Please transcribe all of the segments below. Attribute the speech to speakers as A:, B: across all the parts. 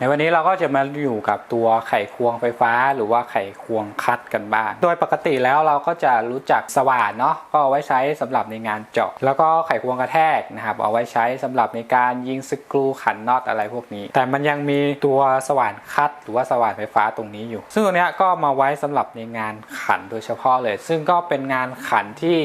A: ในวันนี้เราก็จะมาอยู่กับตัวไขควงไฟฟ้า หรือว่าไขควงคัดกันบ้าง โดยปกติแล้วเราก็จะรู้จักสว่านเนาะก็เอาไว้ใช้สำหรับในงานเจาะ แล้วก็ไขควงกระแทกนะครับเอาไว้ใช้สำหรับในการยิงสกรูขันน็อตอะไรพวกนี้ แต่มันยังมีตัวสว่านคัด หรือว่าสว่านไฟฟ้าตรงนี้อยู่ ซึ่งตรงเนี้ยก็มาไว้สำหรับในงานขันโดยเฉพาะเลย ซึ่งก็เป็นงานขันที่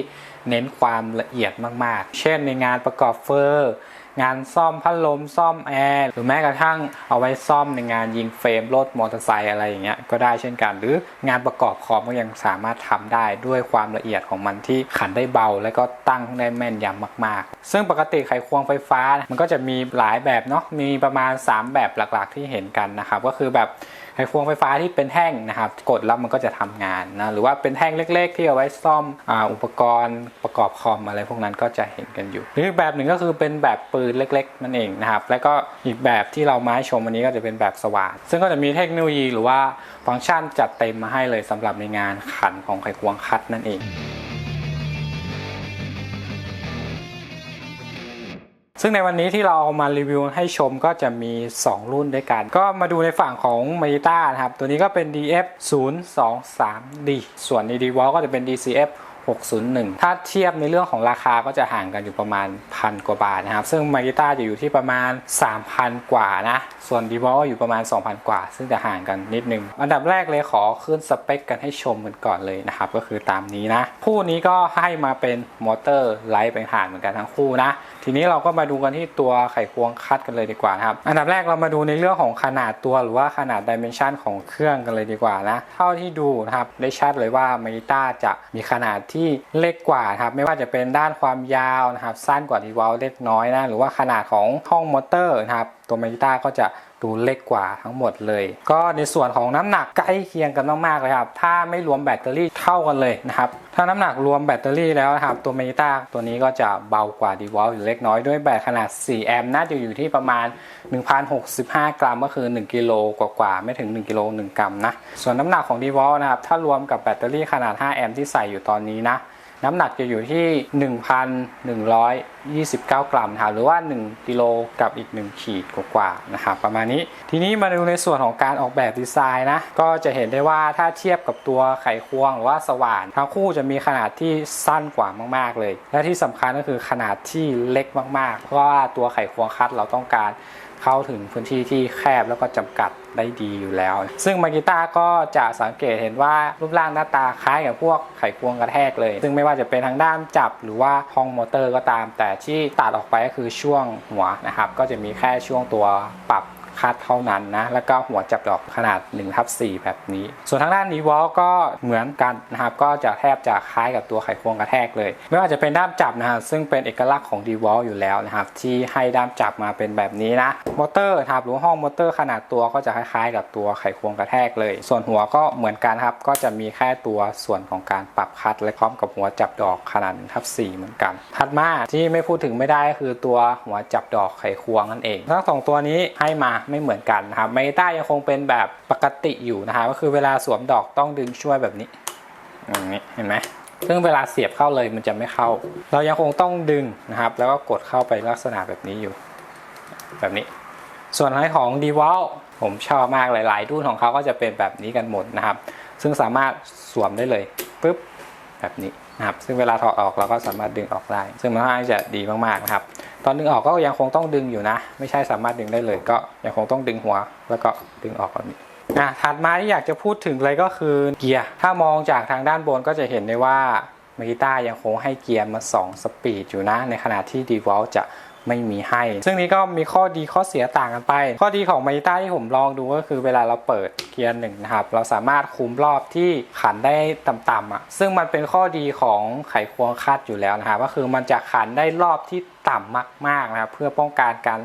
A: เน้นความละเอียดมาก ๆ เช่นในงานประกอบเฟอร์ งานซ่อมพัดลมซ่อมแอร์หรือแม้กระทั่งเอาไว้ซ่อมในงานยิงเฟรมรถมอเตอร์ไซค์อะไรอย่างเงี้ยก็ได้เช่นกัน หรืองานประกอบคอมก็ยังสามารถทำได้ด้วยความละเอียดของมันที่ขันได้เบา และก็ตั้งได้แม่นยำมาก ๆ ซึ่งปกติไขควงไฟฟ้า มันก็จะมีหลายแบบเนาะมีประมาณ 3 แบบหลักๆที่เห็นกันนะครับก็คือแบบ ไขควงไฟฟ้าที่เป็นแท่งนะครับ กดแล้วมันก็จะทำงานนะหรือว่าเป็นแท่งเล็ก ๆ ที่เอาไว้ซ่อมออุปกรณ์ประกอบคอมอะไรพวกนั้นก็จะเห็นกันอยู่หรือแบบหนึ่งก็คือเป็นแบบปืนเล็ก ๆ นั่นเองนะครับ แล้วก็อีกแบบที่เรามาให้ชมวันนี้ก็จะเป็นแบบสว่านซึ่งก็จะมีเทคโนโลยีหรือว่าฟังก์ชันจัดเต็มมาให้เลยสำหรับในงานขันของไขควงคัดนั่นเอง ซึ่งในวันนี้ที่เราเอามารีวิวให้ชมก็จะมี 2 รุ่นด้วยกัน ก็มาดูในฝั่งของ m a g i t a นะครับ ตัวนี้ก็เป็น DF 0 2 3 D ส่วนใน d w a l ก็จะเป็น DCF 601 ถ้าเทียบในเรื่องของราคาก็จะห่างกันอยู่ประมาณพันกว่าบาทนะครับ ซึ่ง m a g i t a จะอยู่ที่ประมาณ 3,000 กว่านะ ส่วน d w a l อยู่ประมาณ 2,000 กว่า ซึ่งจะห่างกันนิดนึง อันดับแรกเลยขอขึ้นสเปคกันให้ชมกันก่อนเลยนะครับ ก็คือตามนี้นะ คู่นี้ก็ให้มาเป็นมอเตอร์ไลท์เป็นฐานเหมือนกันทั้งคู่นะ ทีนี้เราก็มาดูกันที่ตัวไขควงคัดกันเลยดีกว่านะครับ อันดับแรกเรามาดูในเรื่องของขนาดตัวหรือว่าขนาดดิเมนชันของเครื่องกันเลยดีกว่านะ เท่าที่ดูนะครับได้ชัดเลยว่ามต้าจะมีขนาดที่เล็กกว่าครับไม่ว่าจะเป็นด้านความยาวนะครับสั้นกว่าดีวอลเล็กน้อยนะหรือว่าขนาดของห้องมอเตอร์นะครับตัวมต้าก็จะ ดูเล็กกว่าทั้งหมดเลย ก็ในส่วนของน้ำหนักใกล้เคียงกันมากๆเลยครับ ถ้าไม่รวมแบตเตอรี่เท่ากันเลยนะครับ ถ้าน้ำหนักรวมแบตเตอรี่แล้วนะครับ ตัวเมตาตัวนี้ก็จะเบากว่าดีวอลอยู่เล็กน้อยด้วยแบตขนาด 4 แอมป์น่าจะอยู่ที่ประมาณ 1,065 กรัมก็คือ 1 กิโลกว่าๆไม่ถึง 1 กิโล 1 กรัมนะ ส่วนน้ำหนักของดีวอลนะครับ ถ้ารวมกับแบตเตอรี่ขนาด 5 แอมป์ที่ใส่อยู่ตอนนี้นะ น้ำหนักจะอยู่ที่ 1,129 กรัมนะครับหรือว่า 1กิโลกับอีก 1 ขีดกว่าๆนะครับประมาณนี้ ทีนี้มาดูในส่วนของการออกแบบดีไซน์นะ ก็จะเห็นได้ว่าถ้าเทียบกับตัวไขควงหรือว่าสว่านทั้งคู่จะมีขนาดที่สั้นกว่ามากๆเลย และที่สำคัญก็คือขนาดที่เล็กมากๆ เพราะว่าตัวไขควงคัดเราต้องการ เข้าถึงพื้นที่ที่แคบแล้วก็จำกัดได้ดีอยู่แล้ว ซึ่งมากิต้าก็จะสังเกตเห็นว่ารูปร่างหน้าตาคล้ายกับพวกไขควงกระแทกเลย ซึ่งไม่ว่าจะเป็นทางด้านจับหรือว่าห้องมอเตอร์ก็ตาม แต่ที่ตัดออกไปก็คือช่วงหัวนะครับ ก็จะมีแค่ช่วงตัวปรับ คัดเท่านั้นนะ แล้วก็หัวจับดอกขนาด1ทับ4แบบนี้ ส่วนทางด้านนี้วอลก็เหมือนกันนะครับก็จะแทบจะคล้ายกับตัวไขควงกระแทกเลย ไม่ว่าจะเป็นด้ามจับนะครับซึ่งเป็นเอกลักษณ์ของดีวอลอยู่แล้วนะครับที่ให้ด้ามจับมาเป็นแบบนี้นะมอเตอร์นะครับหรือห้องมอเตอร์ขนาดตัวก็จะคล้ายๆ กับตัวไขควงกระแทกเลย ส่วนหัวก็เหมือนกันครับก็จะมีแค่ตัวส่วนของการปรับคัดและพร้อมกับหัวจับดอกขนาด1ทับ4เหมือนกัน ถัดมาที่ไม่พูดถึงไม่ได้ก็คือตัวหัวจับดอกไขควงนั่นเองทั้งสองตัวนี้ให้มาไม่เหมือนกันนะครับเมตายังคงเป็นแบบปกติอยู่นะครับก็คือเวลาสวมดอกต้องดึงช่วยแบบนี้อย่างนี้เห็นไหมซึ่งเวลาเสียบเข้าเลยมันจะไม่เข้า เรายังคงต้องดึงนะครับ แล้วก็กดเข้าไปลักษณะแบบนี้อยู่ แบบนี้ ส่วนในของ d w a l ผมชอบมากหลายๆรุ่นของเขาก็จะเป็นแบบนี้กันหมดนะครับ ซึ่งสามารถสวมได้เลยปุ๊บแบบนี้นะครับ ซึ่งเวลาถอดออกเราก็สามารถดึงออกได้ ซึ่งมันค่อนข้างจะดีมากๆนะครับ ตอนดึงออกก็ยังคงต้องดึงอยู่นะ ไม่ใช่สามารถดึงได้เลย ก็ยังคงต้องดึงหัว แล้วก็ดึงออกแบบนี้อะถัดมาที่อยากจะพูดถึงเลยก็คือเกียร์ ถ้ามองจากทางด้านบนก็จะเห็นได้ว่ามากิต้ายังคงให้เกียร์มา 2 สปีดอยู่นะ ในขณะที่ดีวอลจะ ไม่มีให้ ซึ่งนี้ก็มีข้อดีข้อเสียต่างกันไป ข้อดีของมากิต้าที่ผมลองดูก็คือเวลาเราเปิดเกียร์หนึ่งนะครับ เราสามารถคุมรอบที่ขันได้ต่ำๆอะ ซึ่งมันเป็นข้อดีของไขควงคัดอยู่แล้วนะครับก็คือมันจะขันได้รอบที่ต่ำมากๆนะครับเพื่อป้องกันการ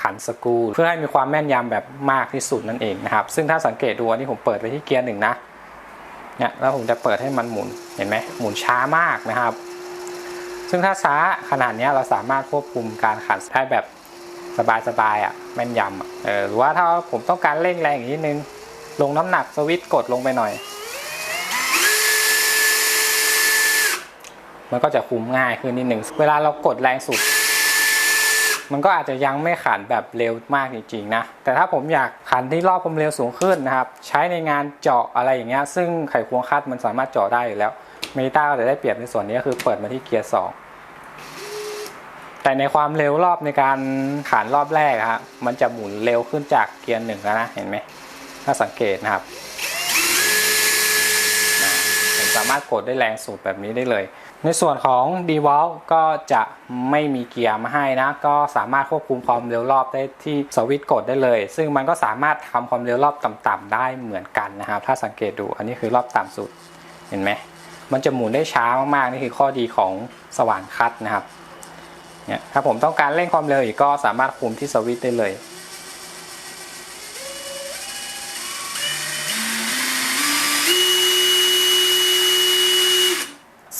A: ขันสกูเพื่อให้มีความแม่นยำแบบมากที่สุดนั่นเองนะครับ ซึ่งถ้าสังเกตดูอันนี้ผมเปิดไปที่เกียร์หนึ่งนะเนี่ยแล้วผมจะเปิดให้มันหมุนเห็นไหมหมุนช้ามากนะครับ ซึ่งถ้าช้าขนาดนี้เราสามารถควบคุมการขันได้แบบสบายๆอะแม่นยำเออหรือว่าถ้าผมต้องการเร่งแรงอีกนิดนึง ลงน้ำหนักสวิตช์กดลงไปหน่อย มันก็จะคุมง่ายขึ้นนิดนึงเวลาเรากดแรงสุด มันก็อาจจะยังไม่ขันแบบเร็วมากจริงๆนะ แต่ถ้าผมอยากขันที่รอบความเร็วสูงขึ้นนะครับ ใช้ในงานเจาะอะไรอย่างเงี้ยซึ่งไขควงคัดมันสามารถเจาะได้อยู่แล้วเมตาก็จะได้เปรียบในส่วนนี้ก็คือเปิดมาที่เกียร์สอง แต่ในความเร็วรอบในการขันรอบแรกอะฮะมันจะหมุนเร็วขึ้นจากเกียร์หนึ่งแล้วนะเห็นไหมถ้าสังเกตนะครับสามารถกดได้แรงสุดแบบนี้ได้เลย ในส่วนของ d e v o l ก็จะไม่มีเกียร์มาให้นะ ก็สามารถควบคุมความเร็วรอบได้ที่สวิตช์กดได้เลย ซึ่งมันก็สามารถทำความเร็วรอบต่ำๆได้เหมือนกันนะครับ ถ้าสังเกตดูอันนี้คือรอบต่ำสุดเห็นไหมมันจะหมุนได้ช้ามากๆนี่คือข้อดีของสว่านคัดนะครับ เนี่ยถ้าผมต้องการเร่งความเร็วอีกก็สามารถคุมที่สวิตช์ได้เลย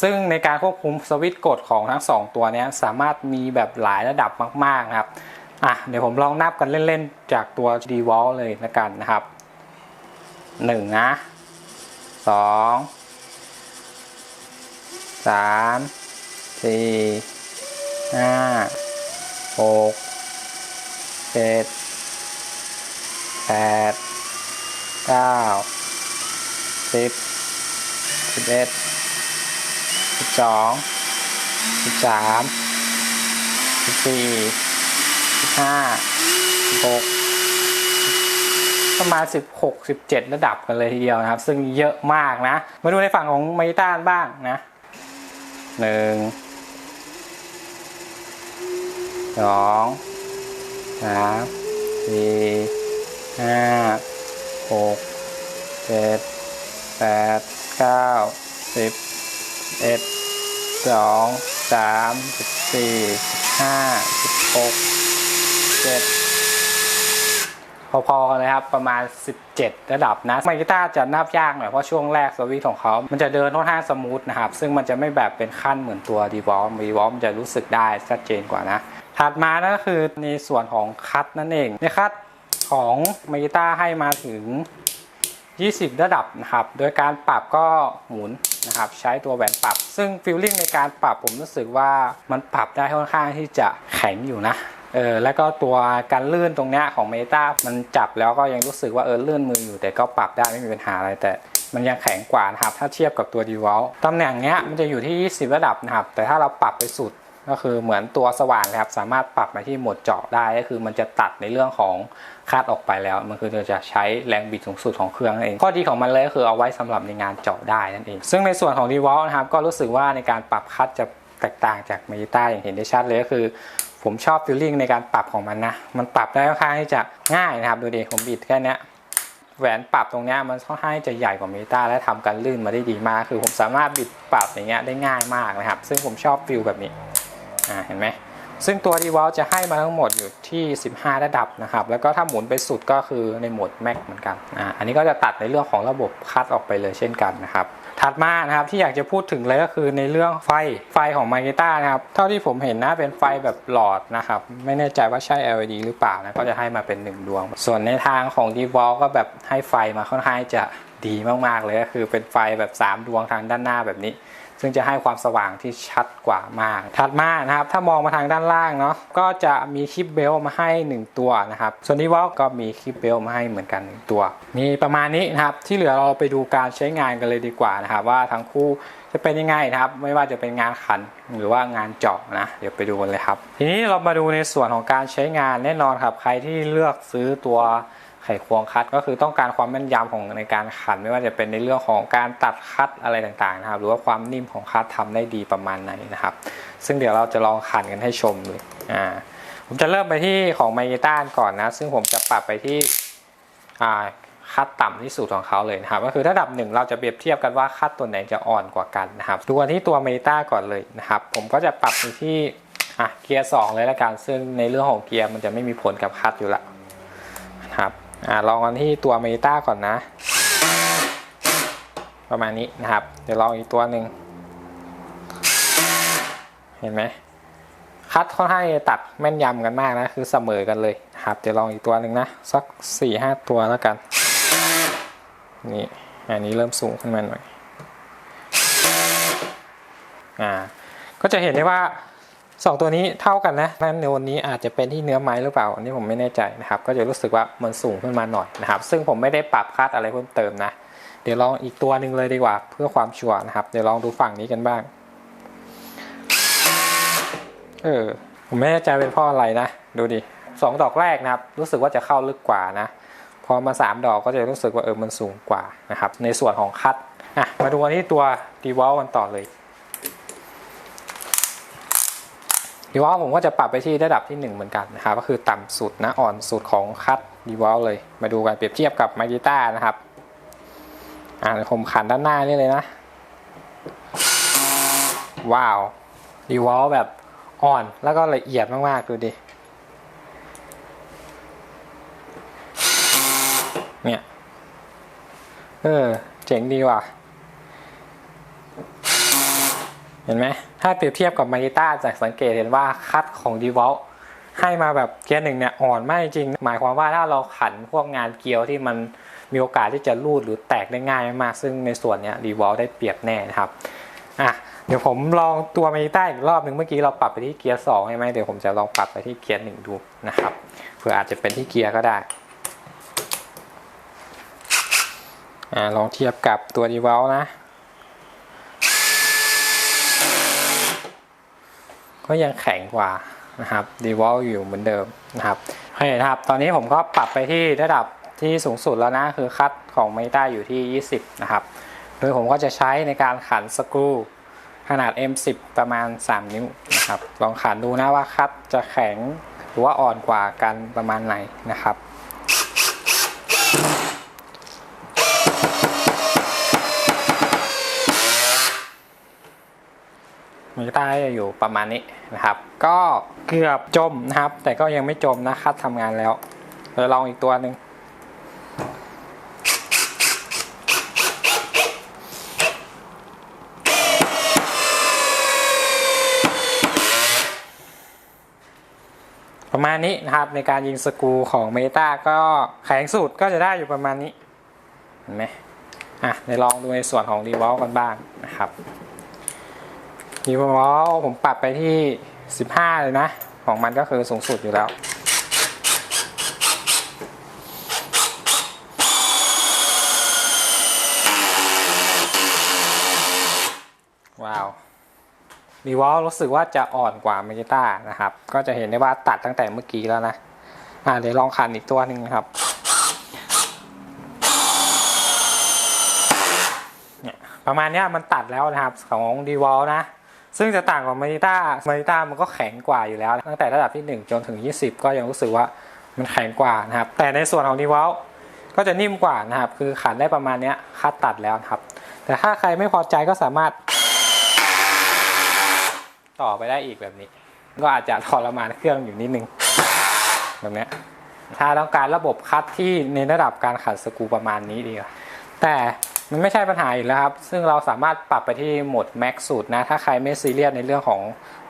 A: ซึ่งในการควบคุมสวิตช์กดของทั้ง 2 ตัวนี้สามารถมีแบบหลายระดับมากๆนะครับ อะเดี๋ยวผมลองนับกันเล่นๆ จากตัว d w a l เลยนะกันนะครับ 1 นะ 2 3 4 5 6 7 8 9 10 11สิบสิบเอ็ดสิบสองสิบสามสิบสี่สิบห้าสิบหกประมาณสิบหกสิบเจ็ดระดับกันเลยทีเดียวนะครับ ซึ่งเยอะมากนะ มาดูในฝั่งของไมต้านบ้างนะหนึ่ง สองสามสี่ห้าหกเจ็ดแปดเก้าสิบเอ็ดสองสามสิบสี่ห้าสิบหกเจ็ดพอๆกันเลยครับประมาณ 17 ระดับนะไมกีตาร์จะนับยากหน่อยเพราะช่วงแรกสวิตของเขา มันจะเดินค่อนข้างสมูทนะครับ ซึ่งมันจะไม่แบบเป็นขั้นเหมือนตัวดีวอลดีวอลมันจะรู้สึกได้ชัดเจนกว่านะ ถัดมานั่นก็คือในส่วนของคัตนั่นเองในคัตของไมกีตาให้มาถึง 20 ระดับนะครับ โดยการปรับก็หมุนนะครับ ใช้ตัวแหวนปรับ ซึ่งฟิลลิ่งในการปรับผมรู้สึกว่ามันปรับได้ค่อนข้างที่จะแข็งอยู่นะเออแล้วก็ตัวการลื่นตรงเนี้ยของเมตามันจับแล้วก็ยังรู้สึกว่าเออลื่นมืออยู่แต่ก็ปรับได้ไม่มีปัญหาอะไรแต่ มันยังแข็งกว่านะครับ ถ้าเทียบกับตัวดีวอลตำแหน่งเนี้ยมันจะอยู่ที่ 20 ระดับนะครับ แต่ถ้าเราปรับไปสุด ก็คือเหมือนตัวสว่านนะครับ สามารถปรับมาที่โหมดเจาะได้ก็คือมันจะตัดในเรื่องของคาดออกไปแล้ว มันคือจะใช้แรงบิดสูงสุดของเครื่องนั่นเอง ข้อดีของมันเลยก็คือเอาไว้สำหรับในงานเจาะได้นั่นเอง ซึ่งในส่วนของ d e v o l นะครับก็รู้สึกว่าในการปรับคัดจะแตกต่างจากเมตาอย่างเห็นได้ชัดเลยก็คือ ผมชอบฟีลลิ่งในการปรับของมันนะมันปรับได้ค่อนข้างที่จะง่ายนะครับดูดิผมบิดแค่เนี้ยแหวนปรับตรงเนี้ยมันค่อนข้างจะใหญ่กว่าเมตาและทำการลื่นมาได้ดีมาก คือผมสามารถบิดปรับอย่างเงี้ยได้ง่ายมากนะครับ ซึ่งผมชอบฟิลแบบนี้ อ่าเห็นไหมซึ่งตัว d e v o l จะให้มาทั้งหมดอยู่ที่ 15 ระดับนะครับ แล้วก็ถ้าหมุนไปสุดก็คือในโหมด Max เหมือนกันอ่าอันนี้ก็จะตัดในเรื่องของระบบคัดออกไปเลยเช่นกันนะครับถัดมานะครับที่อยากจะพูดถึงเลยก็คือในเรื่องไฟไฟของ m a g e t a นะครับเท่าที่ผมเห็นนะเป็นไฟแบบหลอดนะครับไม่แน่ใจว่าใช่ LED หรือเปล่านะก็จะให้มาเป็น 1 ดวง ส่วนในทางของ d e v o l ก็แบบให้ไฟมาค่อนข้างจะดีมากๆเลยก็คือเป็นไฟแบบ 3 ดวงทางด้านหน้าแบบนี้ ซึ่งจะให้ความสว่างที่ชัดกว่ามาก ถัดมานะครับ ถ้ามองมาทางด้านล่างเนาะก็จะมีคลิปเบลมาให้ 1 ตัวนะครับส่วนที่วอลก็มีคลิปเบลมาให้เหมือนกัน 1 ตัว มีประมาณนี้นะครับที่เหลือเราไปดูการใช้งานกันเลยดีกว่านะครับ ว่าทั้งคู่จะเป็นยังไงนะครับ ไม่ว่าจะเป็นงานขันหรือว่างานเจาะนะเดี๋ยวไปดูกันเลยครับ ทีนี้เรามาดูในส่วนของการใช้งานแน่นอนครับ ใครที่เลือกซื้อตัว ไขควงคัดก็คือต้องการความแม่นยำของในการขัน ไม่ว่าจะเป็นในเรื่องของการตัดคัดอะไรต่างๆนะครับ หรือว่าความนิ่มของคัดทำได้ดีประมาณไหนนะครับ ซึ่งเดี๋ยวเราจะลองขันกันให้ชมเลยอ่าผมจะเริ่มไปที่ของไมเกต้านก่อนนะ ซึ่งผมจะปรับไปที่อ่าคัดต่ำที่สุดของเขาเลยนะครับ ก็คือถ้าดับหนึ่งเราจะเปรียบเทียบกันว่าคัดตัวไหนจะอ่อนกว่ากันนะครับดูกันที่ตัวเมตาก่อนเลยนะครับ ผมก็จะปรับไปที่อะเกียร์สองเลยละกัน ซึ่งในเรื่องของเกียร์มันจะไม่มีผลกับคัดอยู่ละ อ่าลองกันที่ตัวเมตาก่อนนะ ประมาณนี้นะครับ เดี๋ยวลองอีกตัวหนึ่งเห็นไหมคัดค่อนข้างตัดแม่นยำกันมากนะ คือเสมอกันเลยครับเดี๋ยวลองอีกตัวหนึ่งนะ สักสี่ห้าตัวแล้วกัน นี่อันนี้เริ่มสูงขึ้นมาหน่อยอ่าก็จะเห็นได้ว่า สองตัวนี้เท่ากันนะนั้นในวันนี้อาจจะเป็นที่เนื้อไม้หรือเปล่า อันนี้ผมไม่แน่ใจนะครับ ก็จะรู้สึกว่ามันสูงขึ้นมาหน่อยนะครับ ซึ่งผมไม่ได้ปรับคาดอะไรเพิ่มเติมนะ เดี๋ยวลองอีกตัวหนึ่งเลยดีกว่า เพื่อความชัวร์นะครับ เดี๋ยวลองดูฝั่งนี้กันบ้าง เออ ผมไม่แน่ใจเป็นเพราะอะไรนะ ดูดิสองดอกแรกนะครับ รู้สึกว่าจะเข้าลึกกว่านะ พอมาสามดอกก็จะรู้สึกว่าเออ มันสูงกว่านะครับ ในส่วนของคัด อะ มาดูกันที่ตัวดีวอลกันต่อเลย ดีวอลผมก็จะปรับไปที่ระดับที่ 1 เหมือนกันนะครับ ก็คือต่ำสุดนะอ่อนสุดของคัดดีวอลเลย มาดูกันเปรียบเทียบกับไมาจิต้านะครับอ่าผมขันด้านหน้านี่เลยนะ ว้าวดีวอลแบบอ่อนแล้วก็ละเอียดมาก ๆ ดูดิเนี่ย เออ เจ๋งดีว่ะ เห็นไหมถ้าเปรียบเทียบกับมาริต้าจะสังเกตเห็นว่าคัดของ d e v o l ให้มาแบบเกียร์หนึ่งเนี่ยอ่อนมากจริง หมายความว่าถ้าเราขันพวกงานเกียวที่มันมีโอกาสที่จะรูดหรือแตกได้ง่ายมากซึ่งในส่วนเนี้ย d e v o l ได้เปรียบแน่นะครับอะเดี๋ยวผมลองตัวมาริต้าอีกรอบหนึ่งเมื่อกี้เราปรับไปที่เกียร์สองใช่ไหมเดี๋ยวผมจะลองปรับไปที่เกียร์หนึ่งดูนะครับเผื่ออาจจะเป็นที่เกียร์ก็ได้อ่าลองเทียบกับตัว d e v o l นะ ก็ยังแข็งกว่านะครับดีวอลอยู่เหมือนเดิมนะครับโอเคนะครับ ตอนนี้ผมก็ปรับไปที่ระดับที่สูงสุดแล้วนะ คือคัดของเมตาอยู่ที่ 20 นะครับ โดยผมก็จะใช้ในการขันสกรูขนาด M10 ประมาณ 3 นิ้วนะครับ ลองขันดูนะว่าคัดจะแข็งหรือว่าอ่อนกว่ากันประมาณไหนนะครับ ใต้จะอยู่ประมาณนี้นะครับ ก็เกือบจมนะครับ แต่ก็ยังไม่จมนะคัดทำงานแล้วเดี๋ยวลองอีกตัวหนึ่งประมาณนี้นะครับในการยิงสกรูของเมตาก็แข็งสุดก็จะได้อยู่ประมาณนี้ เห็นไหมอะเดี๋ยวลองดูในส่วนของรีวอลกันบ้างนะครับ ดีวอลผมปรับไปที่ 15 เลยนะ ของมันก็คือสูงสุดอยู่แล้วว้าวดีวอลรู้สึกว่าจะอ่อนกว่าเมจิต้านะครับ ก็จะเห็นได้ว่าตัดตั้งแต่เมื่อกี้แล้วนะ อ่าเดี๋ยวลองขันอีกตัวหนึ่งครับประมาณนี้มันตัดแล้วนะครับของดีวอลนะ ซึ่งจะต่างกับมาริต้ามาริต้ามันก็แข็งกว่าอยู่แล้ว ตั้งแต่ระดับที่ 1 จนถึง 20 ก็ยังรู้สึกว่ามันแข็งกว่านะครับ แต่ในส่วนของดีวอลก็จะนิ่มกว่านะครับ คือขันได้ประมาณนี้คัดตัดแล้วครับ แต่ถ้าใครไม่พอใจก็สามารถ ต่อไปได้อีกแบบนี้ ก็อาจจะทรมานเครื่องอยู่นิดนึงแบบนี้ถ้าต้องการระบบคัดที่ในระดับการขัดสกูประมาณนี้ดีกว่าแต่ มันไม่ใช่ปัญหาอีกแล้วครับ ซึ่งเราสามารถปรับไปที่โหมด Max สุดนะ ถ้าใครไม่ซีเรียสในเรื่องของ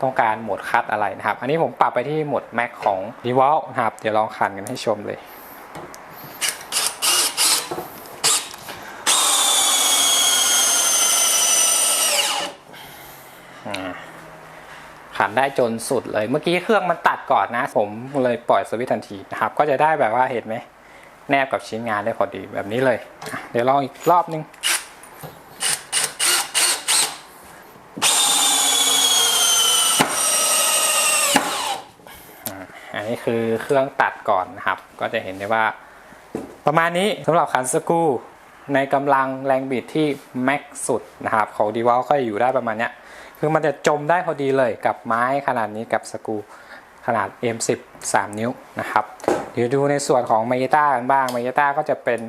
A: ต้องการโหมดคัดอะไรนะครับ อันนี้ผมปรับไปที่โหมด Max ของ d e v o l นะครับ เดี๋ยวลองขันกันให้ชมเลยขันได้จนสุดเลย เมื่อกี้เครื่องมันตัดก่อนนะ ผมเลยปล่อยสวิตทันทีนะครับ ก็จะได้แบบว่าเห็นไหม แนบกับชิ้นงานได้พอดีแบบนี้เลย เดี๋ยวลองอีกรอบนึงอ่าอันนี้คือเครื่องตัดก่อนนะครับ ก็จะเห็นได้ว่า ประมาณนี้สำหรับขันสกูในกำลังแรงบิดที่แม็กสุดนะครับ ของดีวอลก็อยู่ได้ประมาณเนี้ยคือมันจะจมได้พอดีเลยกับไม้ขนาดนี้กับสกูขนาด M10 3 นิ้วนะครับ เดี๋ยวดูในส่วนของ m ม y ต้ากันบ้าง m ม y ต้าก็จะเป็น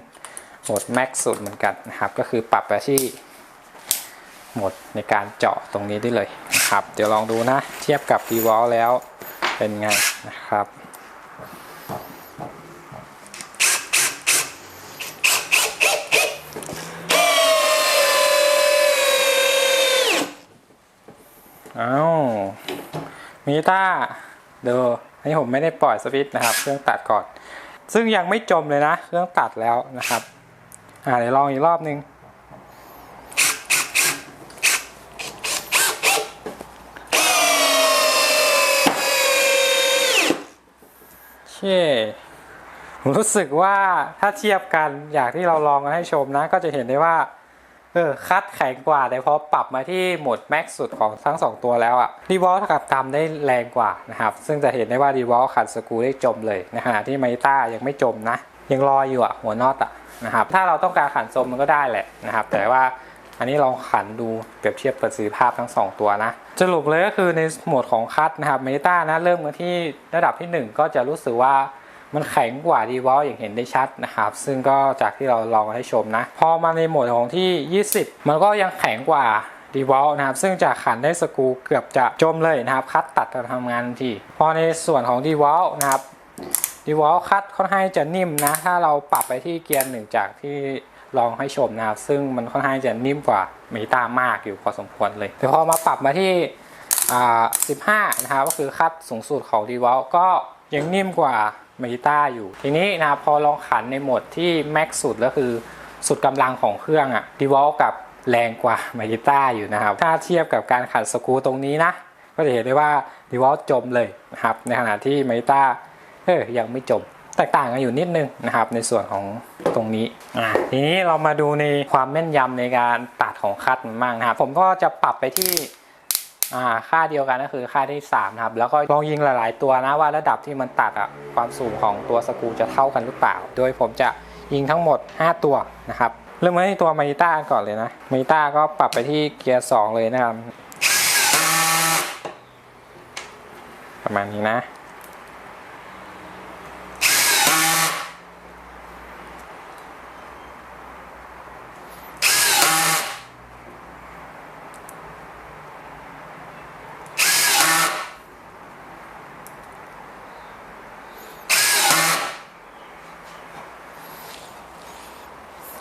A: โหมด Max สุดเหมือนกันนะครับ ก็คือปรับไปที่โหมดในการเจาะตรงนี้ได้เลยนะครับ เดี๋ยวลองดูนะ เทียบกับ d e v o l แล้วเป็นไงนะครับอ้าวมิต้าเดอ อันนี้ผมไม่ได้ปล่อยสวิตช์นะครับ เครื่องตัดก่อน ซึ่งยังไม่จมเลยนะ เครื่องตัดแล้วนะครับ อ่าเดี๋ยวลองอีกรอบนึง เช่รู้สึกว่าถ้าเทียบกัน อยากที่เราลองกันให้ชมนะ ก็จะเห็นได้ว่า เออคัดแข็งกว่าแต่พอปรับมาที่โหมดแม็กซ์สุดของทั้ง 2 ตัวแล้วอะดีวอลกับกำได้แรงกว่านะครับ ซึ่งจะเห็นได้ว่าดีวอลขัดสกูได้จมเลยในขณะที่ไมต้ายังไม่จมนะ ยังรออยู่อะหัวนอตอะนะครับถ้าเราต้องการขันจมมันก็ได้แหละนะครับ แต่ว่าอันนี้ลองขันดูเปรียบเทียบประสิทธิภาพทั้ง 2 ตัวนะสรุปเลยก็คือในโหมดของคัดนะครับเมตานะเริ่มกันที่ระดับที่ 1 ก็จะรู้สึกว่า มันแข็งกว่าดีวอลอย่างเห็นได้ชัดนะครับ ซึ่งก็จากที่เราลองให้ชมนะ พอมาในโหมดของที่ 20 มันก็ยังแข็งกว่าดีวอลนะครับ ซึ่งจะขันได้สกูเกือบจะจมเลยนะครับ คัดตัดการทำงานทันที พอในส่วนของดีวอลนะครับดีวอลคัดค่อนข้างจะนิ่มนะ ถ้าเราปรับไปที่เกียร์หนึ่งจากที่ลองให้ชมนะครับ ซึ่งมันค่อนข้างจะนิ่มกว่าเมตามากอยู่พอสมควรเลย แต่พอมาปรับมาที่อ่า15 นะครับ ก็คือคัดสูงสุดของ d e v o l ก็ยังนิ่มกว่า เมตาอยู่ ทีนี้นะพอลองขันในโหมดที่แม็กสุดก็คือสุดกำลังของเครื่องอะ d e v o l กับแรงกว่าเมตาอยู่นะครับ ถ้าเทียบกับการขันสกูตรงนี้นะ ก็จะเห็นได้ว่า d e v o l จมเลยนะครับ ในขณะที่เมตาเออยังไม่จมแตกต่างกันอยู่นิดนึงนะครับในส่วนของตรงนี้อ่าทีนี้เรามาดูในความแม่นยำในการตัดของคัดมันบ้างนะครับผมก็จะปรับไปที่ ค่าเดียวกันก็คือค่าที่3นะครับแล้วก็ลองยิงหลาย ๆ ตัวนะว่าระดับที่มันตัดอะความสูงของตัวสกูจะเท่ากันหรือเปล่า โดยผมจะยิงทั้งหมด 5 ตัวนะครับเริ่มที่ตัวมาริต้าก่อนเลยนะมาริต้าก็ปรับไปที่เกียร์2เลยนะครับ ประมาณนี้นะ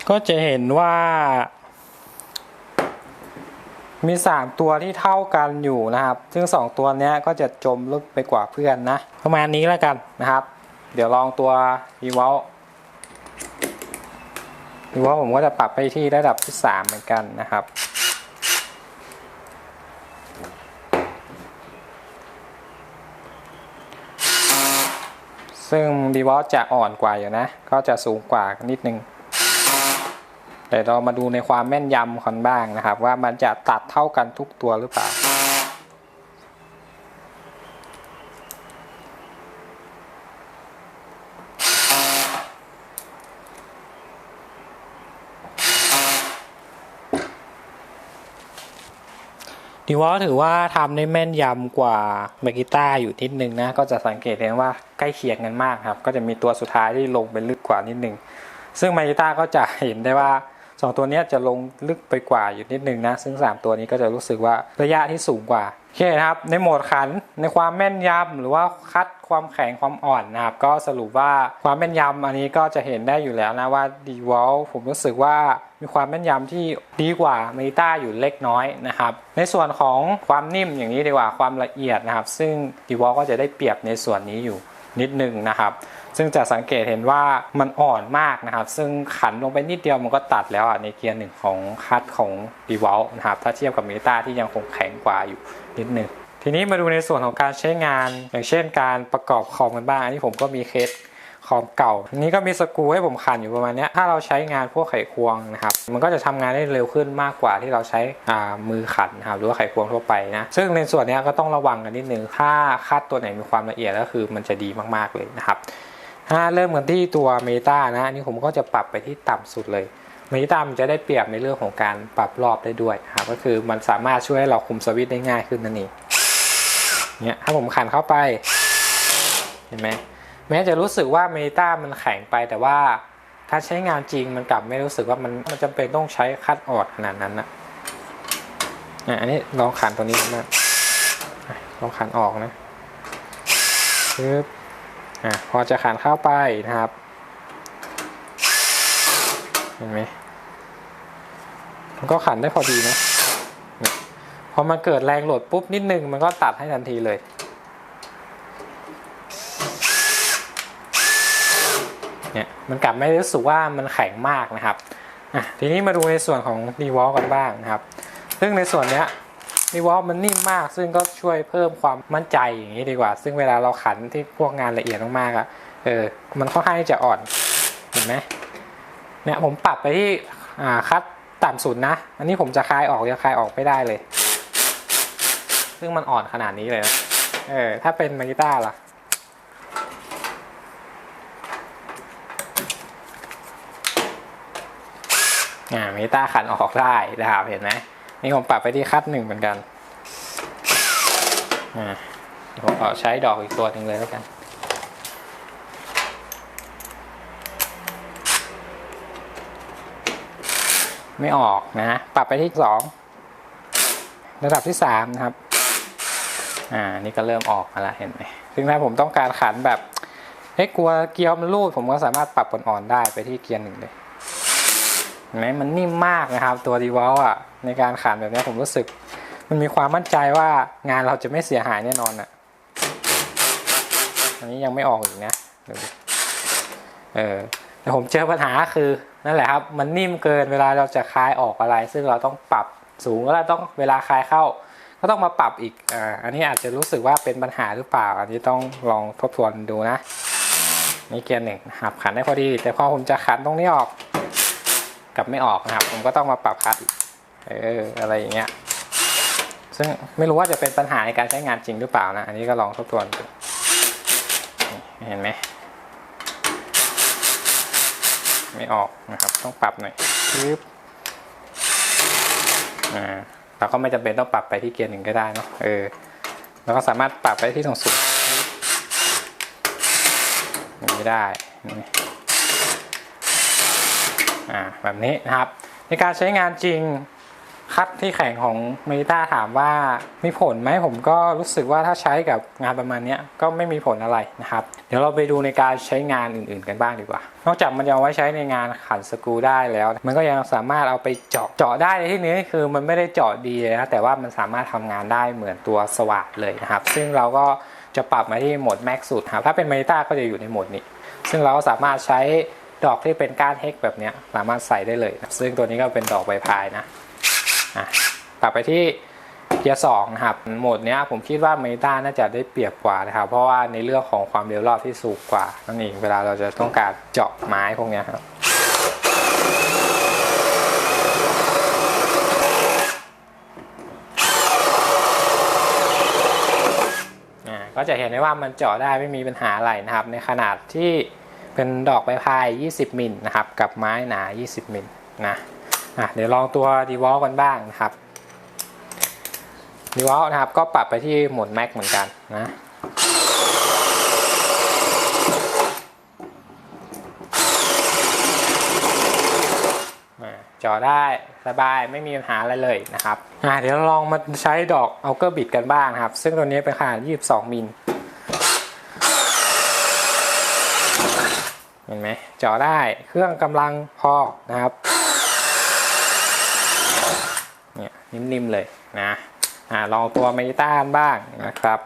A: ก็จะเห็นว่า มี3ตัวที่เท่ากันอยู่นะครับ ซึ่ง2ตัวนี้ก็จะจมลึกไปกว่าเพื่อนนะ ประมาณนี้แล้วกันนะครับ เดี๋ยวลองตัว e v o l e v o l ผมก็จะปรับไปที่ระดับที่3เหมือนกันนะครับซึ่ง d e v o l จะอ่อนกว่าอยู่นะ ก็จะสูงกว่านิดนึง แต่เรามาดูในความแม่นยำกันบ้างนะครับ ว่ามันจะตัดเท่ากันทุกตัวหรือเปล่า ดีวอลถือว่าทำได้แม่นยำกว่าเบกิต้าอยู่นิดนึงนะ ก็จะสังเกตเห็นว่าใกล้เคียงกันมากครับ ก็จะมีตัวสุดท้ายที่ลงไปลึกกว่านิดนึง ซึ่งมาริต้าก็จะเห็นได้ว่า 2 ตัวนี้จะลงลึกไปกว่าอยู่นิดนึงนะ ซึ่ง 3 ตัวนี้ก็จะรู้สึกว่าระยะที่สูงกว่าโอเคนะครับ ในโหมดขันในความแม่นยำหรือว่าคัดความแข็งความอ่อนนะครับ ก็สรุปว่าความแม่นยำอันนี้ก็จะเห็นได้อยู่แล้วนะว่าดีวอลผมรู้สึกว่ามีความแม่นยำที่ดีกว่าเมตาอยู่เล็กน้อยนะครับ ในส่วนของความนิ่มอย่างนี้ดีกว่าความละเอียดนะครับ ซึ่งดีวอลก็จะได้เปรียบในส่วนนี้อยู่นิดนึงนะครับ ซึ่งจะสังเกตเห็นว่ามันอ่อนมากนะครับ ซึ่งขันลงไปนิดเดียวมันก็ตัดแล้วอะในเกียร์หนึ่งของคัดของดีวอลนะครับ ถ้าเทียบกับเมตาที่ยังคงแข็งกว่าอยู่นิดนึงทีนี้มาดูในส่วนของการใช้งาน อย่างเช่นการประกอบคอมกันบ้าง อันนี้ผมก็มีเคสคอมเก่าอันนี้ก็มีสกูให้ผมขันอยู่ประมาณเนี้ยถ้าเราใช้งานพวกไขควงนะครับ มันก็จะทำงานได้เร็วขึ้นมากกว่าที่เราใช้อ่ามือขันนะครับหรือว่าไขควงทั่วไปนะ ซึ่งในส่วนนี้ก็ต้องระวังกันนิดนึง ถ้าคัดตัวไหนมีความละเอียดก็คือมันจะดีมากๆเลยนะครับ ถ้าเริ่มกันที่ตัวเมตานะอันนี่ผมก็จะปรับไปที่ต่ำสุดเลยเมตามันจะได้เปรียบในเรื่องของการปรับรอบได้ด้วยครับก็คือมันสามารถช่วยให้เราคุมสวิตได้ง่ายขึ้นนั่นเองเนี่ยถ้าผมขันเข้าไป เห็นไหมแม้จะรู้สึกว่าเมตามันแข็งไปแต่ว่าถ้าใช้งานจริงมันกลับไม่รู้สึกว่ามันมันจำเป็นต้องใช้คัดออดขนาดนั้นนะอะอันนี้ลองขันตัวนี้นะลองขันออกนะปึ๊บ อะพอจะขันเข้าไปนะครับ เห็นไหมมันก็ขันได้พอดีนะพอมันเกิดแรงโหลดปุ๊บนิดนึงมันก็ตัดให้ทันทีเลยเนี่ยมันกลับไม่รู้สึกว่ามันแข็งมากนะครับอะทีนี้มาดูในส่วนของดีวอลกันบ้างนะครับ ซึ่งในส่วนเนี้ย ดีวอลมันนิ่มมาก ซึ่งก็ช่วยเพิ่มความมั่นใจอย่างนี้ดีกว่า ซึ่งเวลาเราขันที่พวกงานละเอียดมากๆอะเออมันค่อนข้างจะอ่อนเห็นไหมเนี่ยผมปรับไปที่อ่าคัดต่ำสุดนะ อันนี้ผมจะคลายออกจะคลายออกไม่ได้เลย ซึ่งมันอ่อนขนาดนี้เลยนะเออถ้าเป็นมากิต้าล่ะอ่ามากิต้าขันออกได้นะครับเห็นไหม นี่ผมปรับไปที่คัดหนึ่งเหมือนกันอ่าเดี๋ยวผมขอใช้ดอกอีกตัวหนึ่งเลยแล้วกัน ไม่ออกนะ ปรับไปที่สองระดับที่สามนะครับ อ่า นี่ก็เริ่มออกมาแล้วเห็นไหมซึ่งถ้าผมต้องการขันแบบเฮ้ยกลัวเกียร์มันรูดผมก็สามารถปรับอ่อนๆได้ไปที่เกียร์หนึ่งเลย ห็นไหมมันนิ่มมากนะครับ ตัวดีวอลอะในการขันแบบนี้ผมรู้สึก มันมีความมั่นใจว่างานเราจะไม่เสียหายแน่นอนอะอันนี้ยังไม่ออกอีกนะเออแต่ผมเจอปัญหาคือนั่นแหละครับ มันนิ่มเกินเวลาเราจะคลายออกอะไร ซึ่งเราต้องปรับสูงแล้วต้องเวลาคลายเข้า ก็ต้องมาปรับอีกอ่าอันนี้อาจจะรู้สึกว่าเป็นปัญหาหรือเปล่า อันนี้ต้องลองทบทวนดูนะนี่เกียร์หนึ่งนะครับขันได้พอดี แต่พอผมจะขันตรงนี้ออก กับไม่ออกนะครับ ผมก็ต้องมาปรับคัดเอออะไรอย่างเงี้ยซึ่งไม่รู้ว่าจะเป็นปัญหาในการใช้งานจริงหรือเปล่านะ อันนี้ก็ลองทบทวนดูเห็นไหมไม่ออกนะครับ ต้องปรับหน่อยปึ๊บอ่าเราก็ไม่จำเป็นต้องปรับไปที่เกียร์หนึ่งก็ได้เนาะเออเราก็สามารถปรับไปที่ตรงสูงอย่างนี้ได้นี่ อ่าแบบนี้นะครับ ในการใช้งานจริงคัดที่แข็งของเมตาถามว่ามีผลไหมผมก็รู้สึกว่าถ้าใช้กับงานประมาณนี้ก็ไม่มีผลอะไรนะครับ เดี๋ยวเราไปดูในการใช้งานอื่นๆกันบ้างดีกว่า นอกจากมันจะเอาไว้ใช้ในงานขันสกรูได้แล้ว มันก็ยังสามารถเอาไปเจาะเจาะได้ในที่นี้คือมันไม่ได้เจาะดีนะแต่ว่ามันสามารถทำงานได้เหมือนตัวสว่านเลยนะครับ ซึ่งเราก็จะปรับมาที่โหมดแม็กสุดครับถ้าเป็นเมตาก็จะอยู่ในโหมดนี้ ซึ่งเราก็สามารถใช้ ดอกที่เป็นก้านเฮกแบบนี้สามารถใส่ได้เลยนะซึ่งตัวนี้ก็เป็นดอกใบพายนะอะกลับไปที่เกียร์สองนะครับโหมดนี้ผมคิดว่าเมตาน่าจะได้เปรียบกว่านะครับ เพราะว่าในเรื่องของความเร็วรอบที่สูงกว่านั่นเองเวลาเราจะต้องการเจาะไม้พวกนี้ครับอ่าก็จะเห็นได้ว่ามันเจาะได้ไม่มีปัญหาอะไรนะครับ ในขนาดที่ เป็นดอกใบพาย 20 มิลนะครับ กับไม้หนา 20 มิลนะอะเดี๋ยวลองตัว d e v o l กันบ้างนะครับ d e v o l นะครับก็ปรับไปที่โหมด Max เหมือนกันนะจอได้สบายไม่มีปัญหาอะไรเลยนะครับอะเดี๋ยวลองมาใช้ดอกเอาเกอร์บิดกันบ้างนะครับ ซึ่งตัวนี้เป็นขนาด 22 มิล ห็นไหมจอได้เครื่องกำลังพอนะครับเนี่ยนิ่มๆเลยนะอ่าลองตัวเมตาบ้างนะครับ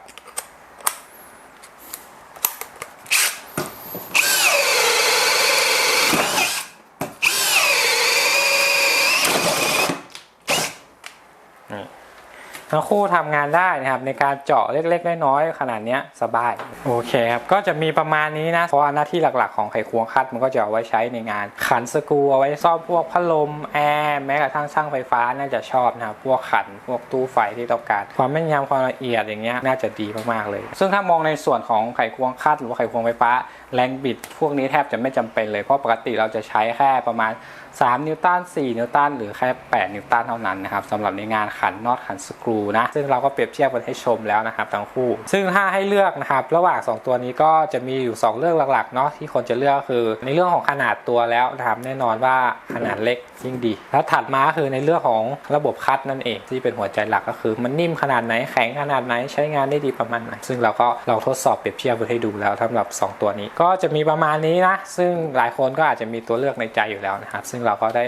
A: ทั้งคู่ทำงานได้นะครับในการเจาะเล็กๆน้อยๆขนาดนี้สบายโอเคครับก็จะมีประมาณนี้นะเพราะหน้าที่หลักๆของไขควงคัดมันก็จะเอาไว้ใช้ในงานขันสกรูเอาไว้ซ่อมพวกพัดลมแอร์แม้กระทั่งช่างไฟฟ้าน่าจะชอบนะครับพวกขันพวกตู้ไฟที่ต้องการ ความแม่นยำความละเอียดอย่างเงี้ยน่าจะดีมากๆเลย ซึ่งถ้ามองในส่วนของไขควงคัด หรือว่าไขควงไฟฟ้าแรงบิด พวกนี้แทบจะไม่จำเป็นเลยเพราะปกติเราจะใช้แค่ประมาณ 3 นิวตัน 4 นิวตัน หรือแค่ 8 นิวตันเท่านั้นนะครับสำหรับในงานขันน็อตขันสกรูนะ ซึ่งเราก็เปรียบเทียบกันให้ชมแล้วนะครับทั้งคู่ ซึ่งถ้าให้เลือกนะครับระหว่าง 2 ตัวนี้ก็จะมีอยู่ 2 เรื่องหลักๆเนาะที่คนจะเลือกคือ ในเรื่องของขนาดตัวแล้วนะครับแน่นอนว่าขนาดเล็กยิ่งดี แล้วถัดมาคือในเรื่องของระบบคัดนั่นเองที่เป็นหัวใจหลักก็คือ มันนิ่มขนาดไหนแข็งขนาดไหนใช้งานได้ดีประมาณไหนซึ่งเราก็เราทดสอบเปรียบเทียบให้ดูแล้วสำหรับ 2 ตัวนี้ก็จะมีประมาณนี้นะซึ่งหลายคนก็อาจจะมีตัวเลือกในใจอยู่แล้วนะครับซึ่งเราก็ได้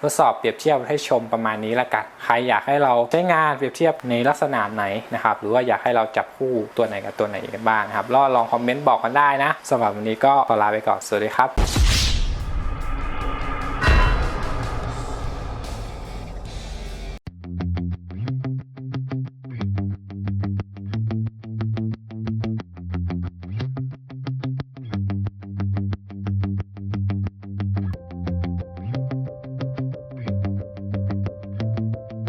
A: ทดสอบเปรียบเทียบให้ชมประมาณนี้ละกัน ใครอยากให้เราใช้งานเปรียบเทียบในลักษณะไหนนะครับ หรือว่าอยากให้เราจับคู่ตัวไหนกับตัวไหนกันบ้างนะครับลองลองคอมเมนต์บอกกันได้นะสำหรับวันนี้ก็ขอลาไปก่อน สวัสดีครับ